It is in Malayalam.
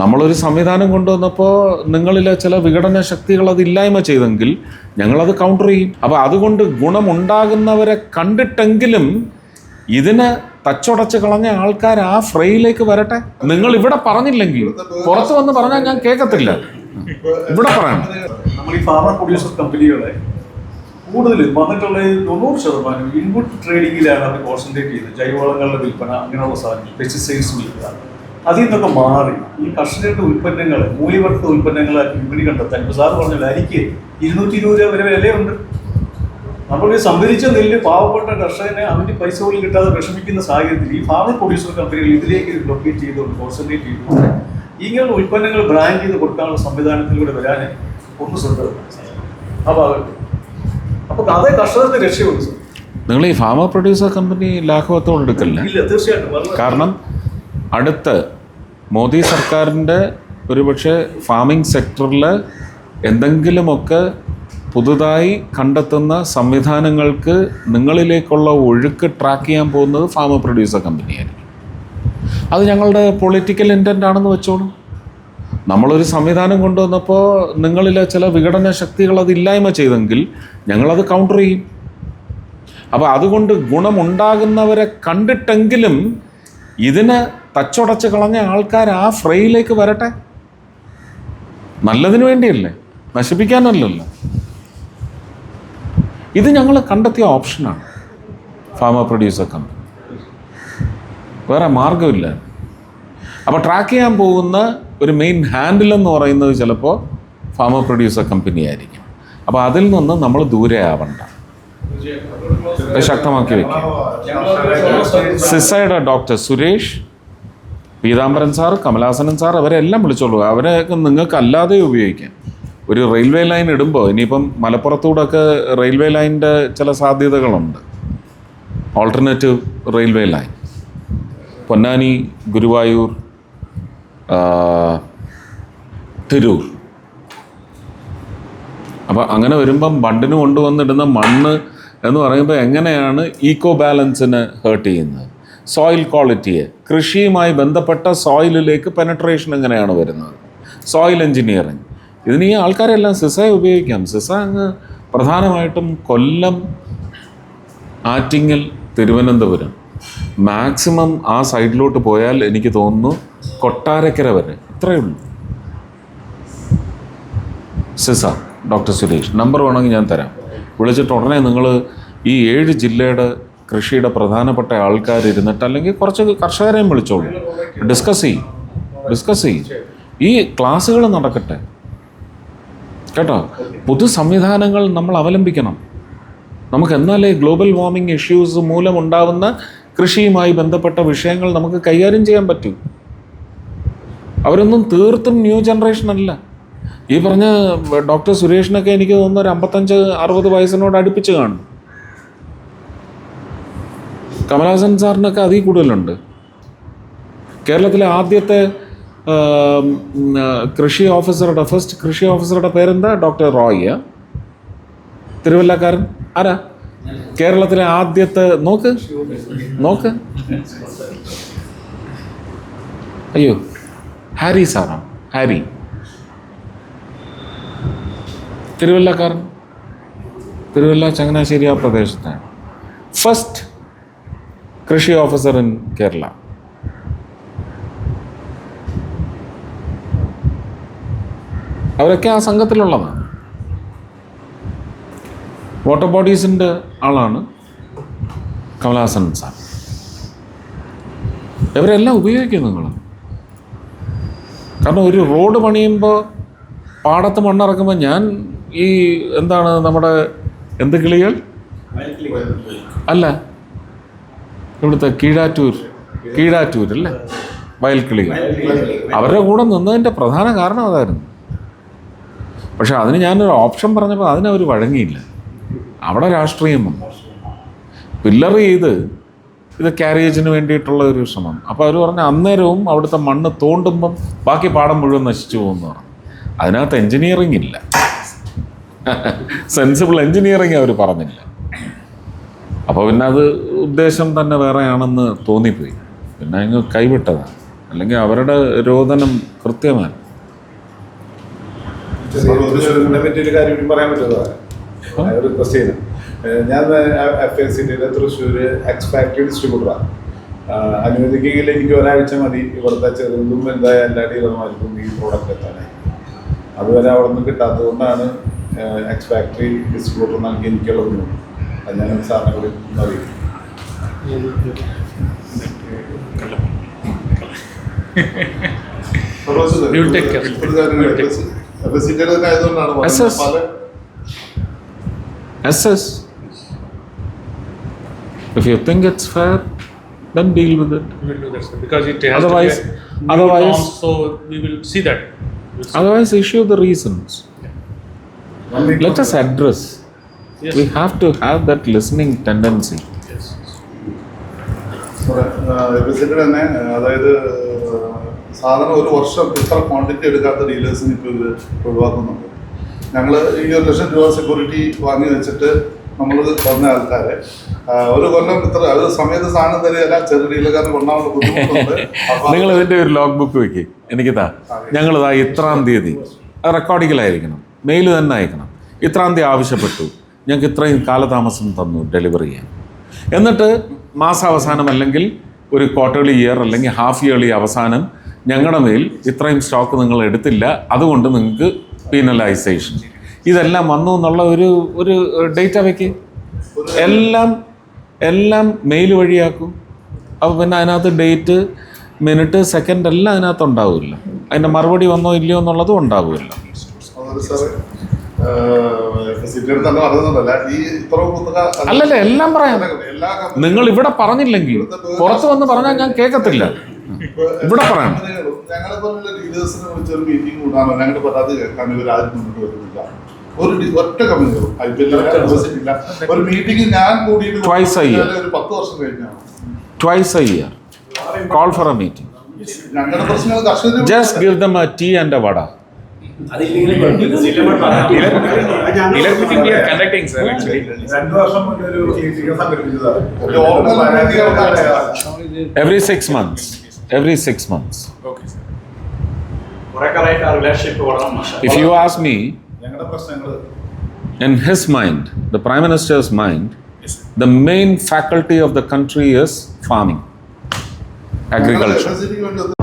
നമ്മളൊരു സംവിധാനം കൊണ്ടുവന്നപ്പോൾ നിങ്ങളിലെ ചില വിഘടന ശക്തികൾ അത് ഇല്ലായ്മ ചെയ്തെങ്കിൽ ഞങ്ങളത് കൗണ്ടർ ചെയ്യും. അപ്പോൾ അതുകൊണ്ട് ഗുണമുണ്ടാകുന്നവരെ കണ്ടിട്ടെങ്കിലും ഇതിനെ തച്ചുടച്ച് കളഞ്ഞ ആൾക്കാർ ആ ഫ്രെയിലേക്ക് വരട്ടെ. നിങ്ങൾ ഇവിടെ പറഞ്ഞില്ലെങ്കിൽ പുറത്ത് വന്ന് പറഞ്ഞാൽ ഞാൻ കേൾക്കത്തില്ല. ഇവിടെ പറയണം. നമ്മൾ ഈ കമ്പനികളെ കൂടുതൽ വന്നിട്ടുള്ള തൊണ്ണൂറ് ശതമാനം ഇൻപുട്ട് ട്രേഡിങ്ങിലാണ് അവർ കോൺസെൻട്രേറ്റ് ചെയ്യുന്നത്. ജൈവവളങ്ങളുടെ വിൽപ്പന അങ്ങനെയുള്ള സാധനങ്ങൾ പെസ്റ്റിസൈഡ്സ് വിൽപ്പന. അതിൽ നിന്നൊക്കെ മാറി. ഈ കർഷകരുടെ ഉൽപ്പന്നങ്ങൾ മൂല്യവർദ്ധിത ഉൽപ്പന്നങ്ങൾ വിപണി കണ്ടെത്താൻ. ഇപ്പോൾ സാറ് പറഞ്ഞല്ലോ അരിക്ക് ഇരുന്നൂറ്റി ഇരുപത് രൂപ വരെ വിലയുണ്ട്. നമ്മൾ സംഭരിച്ച നെല്ല് പാവപ്പെട്ട കർഷകനെ അവന്റെ പൈസ പോലും കിട്ടാതെ വിഷമിക്കുന്ന സാഹചര്യത്തിൽ ഈ ഫാമർ പ്രൊഡ്യൂസർ കമ്പനികൾ ഇതിലേക്ക് ലൊക്കേറ്റ് ചെയ്തുകൊണ്ട് കോൺസെൻട്രേറ്റ് ചെയ്തുകൊണ്ട് ഇങ്ങനെയുള്ള ഉൽപ്പന്നങ്ങൾ ബ്രാൻഡ് ചെയ്ത് കൊടുക്കാനുള്ള സംവിധാനത്തിലൂടെ വരാൻ ഒന്ന് ശ്രദ്ധ അപ്പോൾ അതൊക്കെ അപ്പോൾ അതേ കർഷകർക്ക് രക്ഷയുണ്ട് നിങ്ങൾ ഈ ഫാമർ പ്രൊഡ്യൂസർ കമ്പനി ലാഘവത്തോടെ എടുക്കല്ലേ കാരണം അടുത്ത് മോദി സർക്കാരിന്റെ ഒരുപക്ഷെ ഫാമിംഗ് സെക്ടറിൽ എന്തെങ്കിലുമൊക്കെ പുതുതായി കണ്ടെത്തുന്ന സംവിധാനങ്ങൾക്ക് നിങ്ങളിലേക്കുള്ള ഒഴുക്ക് ട്രാക്ക് ചെയ്യാൻ പോകുന്നത് ഫാമ പ്രൊഡ്യൂസർ കമ്പനിയായിരിക്കും അത് ഞങ്ങളുടെ പൊളിറ്റിക്കൽ ഇന്റന്റ് ആണെന്ന് വെച്ചോളൂ. നമ്മളൊരു സംവിധാനം കൊണ്ടുവന്നപ്പോൾ നിങ്ങളിലെ ചില വിഘടന ശക്തികൾ അത് ഇല്ലായ്മ ചെയ്തെങ്കിൽ ഞങ്ങളത് കൗണ്ടർ ചെയ്യും. അപ്പോൾ അതുകൊണ്ട് ഗുണമുണ്ടാകുന്നവരെ കണ്ടിട്ടെങ്കിലും ഇതിനെ തച്ചുടച്ച് കളഞ്ഞ ആൾക്കാർ ആ ഫ്രെയിലേക്ക് വരട്ടെ? നല്ലതിന് വേണ്ടിയല്ലേ? നശിപ്പിക്കാനല്ലല്ലോ. ഇത് ഞങ്ങൾ കണ്ടെത്തിയ ഓപ്ഷനാണ്. Farmer producer company. വേറെ മാർഗമില്ല അപ്പോൾ ട്രാക്ക് ചെയ്യാൻ പോകുന്ന ഒരു മെയിൻ ഹാൻഡിൽ എന്ന് പറയുന്നത് ചിലപ്പോൾ ഫാമ പ്രൊഡ്യൂസർ കമ്പനി ആയിരിക്കും. അപ്പോൾ അതിൽ നിന്ന് നമ്മൾ ദൂരെ ആവണ്ട. ശക്തമാക്കി വെക്കുക seaside doctor Suresh Peethambaran sir Kamalasanan sir അവരെല്ലാം വിളിച്ചോളൂ. അവരെ നിങ്ങൾക്ക് അല്ലാതെ ഉപയോഗിക്കാം. ഒരു റെയിൽവേ ലൈൻ ഇടുമ്പോൾ ഇനിയിപ്പം മലപ്പുറത്തൂടൊക്കെ റെയിൽവേ ലൈനിന്റെ ചില സാധ്യതകളുണ്ട്. Alternative railway line. Ponnani Guruvayur Tirur. അപ്പോൾ അങ്ങനെ വരുമ്പം ബണ്ടിന് കൊണ്ടുവന്നിടുന്ന മണ്ണ് എന്ന് പറയുമ്പോൾ എങ്ങനെയാണ് ഈക്കോ ബാലൻസിന് ഹേർട്ട് ചെയ്യുന്നത്? സോയിൽ ക്വാളിറ്റിയെ കൃഷിയുമായി ബന്ധപ്പെട്ട സോയിലിലേക്ക് പെനട്രേഷൻ എങ്ങനെയാണ് വരുന്നത്? സോയിൽ എഞ്ചിനീയറിങ് ഇതിന് ഈ ആൾക്കാരെല്ലാം സിസയെ ഉപയോഗിക്കാം. സിസ അങ്ങ് പ്രധാനമായിട്ടും കൊല്ലം ആറ്റിങ്ങൽ തിരുവനന്തപുരം. മാക്സിമം ആ സൈഡിലോട്ട് പോയാൽ എനിക്ക് തോന്നുന്നു കൊട്ടാരക്കര വരെ. ഇത്രയേ ഉള്ളൂ. സിസ ഡോക്ടർ സുരേഷ്. നമ്പർ വേണമെങ്കിൽ ഞാൻ തരാം. വിളിച്ചിട്ട് ഉടനെ നിങ്ങൾ ഈ ഏഴ് ജില്ലയുടെ കൃഷിയുടെ പ്രധാനപ്പെട്ട ആൾക്കാർ ഇരുന്നിട്ട് അല്ലെങ്കിൽ കുറച്ച് കർഷകരെയും വിളിച്ചോളൂ. ഡിസ്കസ് ചെയ്യും. ഡിസ്കസ് ചെയ്യും. ഈ ക്ലാസ്സുകൾ നടക്കട്ടെ. കേട്ടോ? പുതു സംവിധാനങ്ങൾ നമ്മൾ അവലംബിക്കണം. നമുക്ക് എന്നാലേ ഗ്ലോബൽ വാർമിംഗ് ഇഷ്യൂസ് മൂലമുണ്ടാവുന്ന കൃഷിയുമായി ബന്ധപ്പെട്ട വിഷയങ്ങൾ നമുക്ക് കൈകാര്യം ചെയ്യാൻ പറ്റൂ. അവരൊന്നും തീർത്തും ന്യൂ ജനറേഷൻ അല്ല. ഈ പറഞ്ഞ ഡോക്ടർ സുരേഷിനൊക്കെ എനിക്ക് തോന്നുന്നു ഒരു അമ്പത്തഞ്ച് അറുപത് വയസ്സിനോട് അടുപ്പിച്ച് കാണും. കമലഹാസൻ സാറിനൊക്കെ അതിൽ കൂടുതലുണ്ട്. കേരളത്തിലെ ആദ്യത്തെ കൃഷി ഓഫീസറുടെ ഫസ്റ്റ് കൃഷി ഓഫീസറുടെ പേരെന്താ? ഡോക്ടർ റോയ്. തിരുവല്ലക്കാരൻ. ആരാ? കേരളത്തിലെ ആദ്യത്തെ നോക്ക് നോക്ക്. അയ്യോ ഹാരി സാറാ ഹാരി. തിരുവല്ലക്കാരൻ. തിരുവല്ല ചങ്ങനാശ്ശേരി ആ പ്രദേശത്താണ്. ഫസ്റ്റ് കൃഷി ഓഫീസർ ഇൻ കേരള. അവരൊക്കെ ആ സംഘത്തിലുള്ളതാണ്. വാട്ടർ ബോഡീസിന്റെ ആളാണ് കമലഹാസൻ സാർ. ഇവരെല്ലാം ഉപയോഗിക്കും നിങ്ങൾ. കാരണം ഒരു റോഡ് പണിയുമ്പോൾ പാടത്ത് മണ്ണിറക്കുമ്പോൾ ഞാൻ ഈ എന്താണ് നമ്മുടെ എന്ത് കിളികൾ? അല്ല. ഇവിടുത്തെ കീഴാറ്റൂർ കീഴാറ്റൂർ അല്ലേ? വയൽക്കിളികൾ. അവരുടെ കൂടെ നിന്നതിന്റെ പ്രധാന കാരണം അതായിരുന്നു. പക്ഷെ അതിന് ഞാനൊരു ഓപ്ഷൻ പറഞ്ഞപ്പോൾ അതിനവർ വഴങ്ങിയില്ല. അവിടെ രാഷ്ട്രീയം വന്നു പില്ലർ ചെയ്ത് ഇത് ക്യാരേജിന് വേണ്ടിയിട്ടുള്ള ഒരു ശ്രമം. അപ്പോൾ അവർ പറഞ്ഞ അന്നേരവും അവിടുത്തെ മണ്ണ് തോണ്ടുമ്പം ബാക്കി പാടം മുഴുവൻ നശിച്ചു പോകുമെന്ന് പറഞ്ഞു. അതിനകത്ത് എൻജിനീയറിംഗ് ഇല്ല. സെൻസിബിൾ എൻജിനീയറിംഗ് അവർ പറഞ്ഞില്ല. അപ്പോൾ പിന്നെ അത് ഉദ്ദേശം തന്നെ വേറെയാണെന്ന് തോന്നിപ്പോയി. പിന്നെ അങ്ങ് കൈവിട്ടതാണ്. അല്ലെങ്കിൽ അവരുടെ രോദനം കൃത്യമാണ്. ഞാൻ എഫ് എസ് സിന്റെ തൃശ്ശൂർ എക്സ് ഫാക്ടറി ഡിസ്ട്രിബ്യൂട്ടറാണ് അനുവദിക്കുകയിൽ എനിക്ക് ഒരാഴ്ച മതി. ഇവിടുത്തെ ചെറുതും വലുതായ എല്ലാ ഡീലർമാർക്കും ഈ പ്രോഡക്റ്റ് എത്താനായി അതുവരെ അവിടെ നിന്ന് കിട്ടാത്തത് കൊണ്ടാണ് എക്സ് ഫാക്ടറി ഡിസ്ട്രിബ്യൂട്ടർ നൽകി എനിക്കുള്ള ബുദ്ധിമുട്ട് അത് ഞാൻ സാറിനെ കൂടി അറിയിക്കും. As is. If you think it's fair, then deal with it. We'll do that, sir, because it has Otherwise, to be a otherwise- norm, so we will see that. We'll see. Otherwise, issue the reasons. Let us address. Yes. We have to have that listening tendency. Yes. എപ്പിസെറ്റ് തന്നെ അതായത് സാധാരണ ഒരു വർഷം ഇത്ര ക്വാണ്ടിറ്റി എടുക്കാത്ത ഡീലേഴ്സിന് ഇപ്പോൾ ഇത് ഒഴിവാക്കുന്നുണ്ട്. ഞങ്ങൾ ഈ ഒരു ലക്ഷം രൂപ സെക്യൂരിറ്റി വാങ്ങി വെച്ചിട്ട് നമ്മൾ വന്ന ആൾക്കാരെ ഒരു കൊല്ലം ഇത്ര അത് സമയത്ത് സാധനം തരികയല്ല ചെറിയ ഡീലക്കാരൻ കൊണ്ടാവുന്ന ബുദ്ധിമുട്ടുണ്ട്. നിങ്ങൾ ഇതിന്റെ ഒരു ലോഗ് ബുക്ക് വെക്കി എനിക്ക് താ ഞങ്ങൾ ഇതാ ഇത്രാം തീയതി റെക്കോർഡിങ്ങിലായിരിക്കണം മെയിൽ തന്നെ അയക്കണം. ഇത്രാം തീയതി ആവശ്യപ്പെട്ടു ഞങ്ങൾക്ക് ഇത്രയും കാലതാമസം തന്നു ഡെലിവറി ചെയ്യാൻ. എന്നിട്ട് മാസാവസാനം അല്ലെങ്കിൽ ഒരു ക്വാർട്ടേർലി ഇയർ അല്ലെങ്കിൽ ഹാഫ് ഇയർലി അവസാനം ഞങ്ങളുടെ മേൽ ഇത്രയും സ്റ്റോക്ക് നിങ്ങൾ എടുത്തില്ല. അതുകൊണ്ട് നിങ്ങൾക്ക് പീനലൈസേഷൻ ഇതെല്ലാം വന്നു എന്നുള്ള ഒരു ഒരു ഡേറ്റ വയ്ക്ക് എല്ലാം എല്ലാം മെയിൽ വഴിയാക്കും. അപ്പോൾ പിന്നെ അതിനകത്ത് ഡേറ്റ് മിനിറ്റ് സെക്കൻഡ് എല്ലാം അതിനകത്ത് ഉണ്ടാവില്ല. അതിന്റെ മറുപടി വന്നോ ഇല്ലയോ എന്നുള്ളതും ഉണ്ടാവില്ല. അല്ലല്ല എല്ലാം പറയാം. നിങ്ങൾ ഇവിടെ പറഞ്ഞില്ലെങ്കിൽ പുറത്ത് വന്ന് പറഞ്ഞാൽ ഞാൻ കേൾക്കത്തില്ല. ഇവിടെ പറയാം. ഞങ്ങളെ പോലുള്ള ലീഡേഴ്സിനെ മീറ്റിംഗ് കൂടാനോ ഞങ്ങളുടെ പരാതി കേൾക്കാൻ ഇവർ ആരും മുന്നോട്ട് വരുന്നില്ല. ഒരു ഒറ്റ കമ്പനികളും. ഐ പി ഇല്ല ഒരു മീറ്റിംഗ് ഞാൻ കൂടിയിട്ട് Twice a year. ഒരു പത്ത് വർഷം കഴിഞ്ഞാണ്. Twice a year call for a meeting ഞങ്ങളുടെ പ്രശ്നങ്ങൾ കർഷകർ just give them a tea and a vada meeting we are conducting, sir, actually. രണ്ടു വർഷം മുന്നേ ഒരു മീറ്റിംഗ് സംഘടിപ്പിച്ചതാണ് ഒരു organisation every six months every six months Okay, sir. കുറെ കാലമായിട്ട് ആ റിലേഷൻഷിപ്പ് വളരെ മോശം ഇഫ് യു ആസ് മീ ഞങ്ങളുടെ പ്രശ്നങ്ങൾ in his mind, the Prime Minister's mind, Yes, sir. the main faculty of the country is farming, agriculture. വേണ്ടി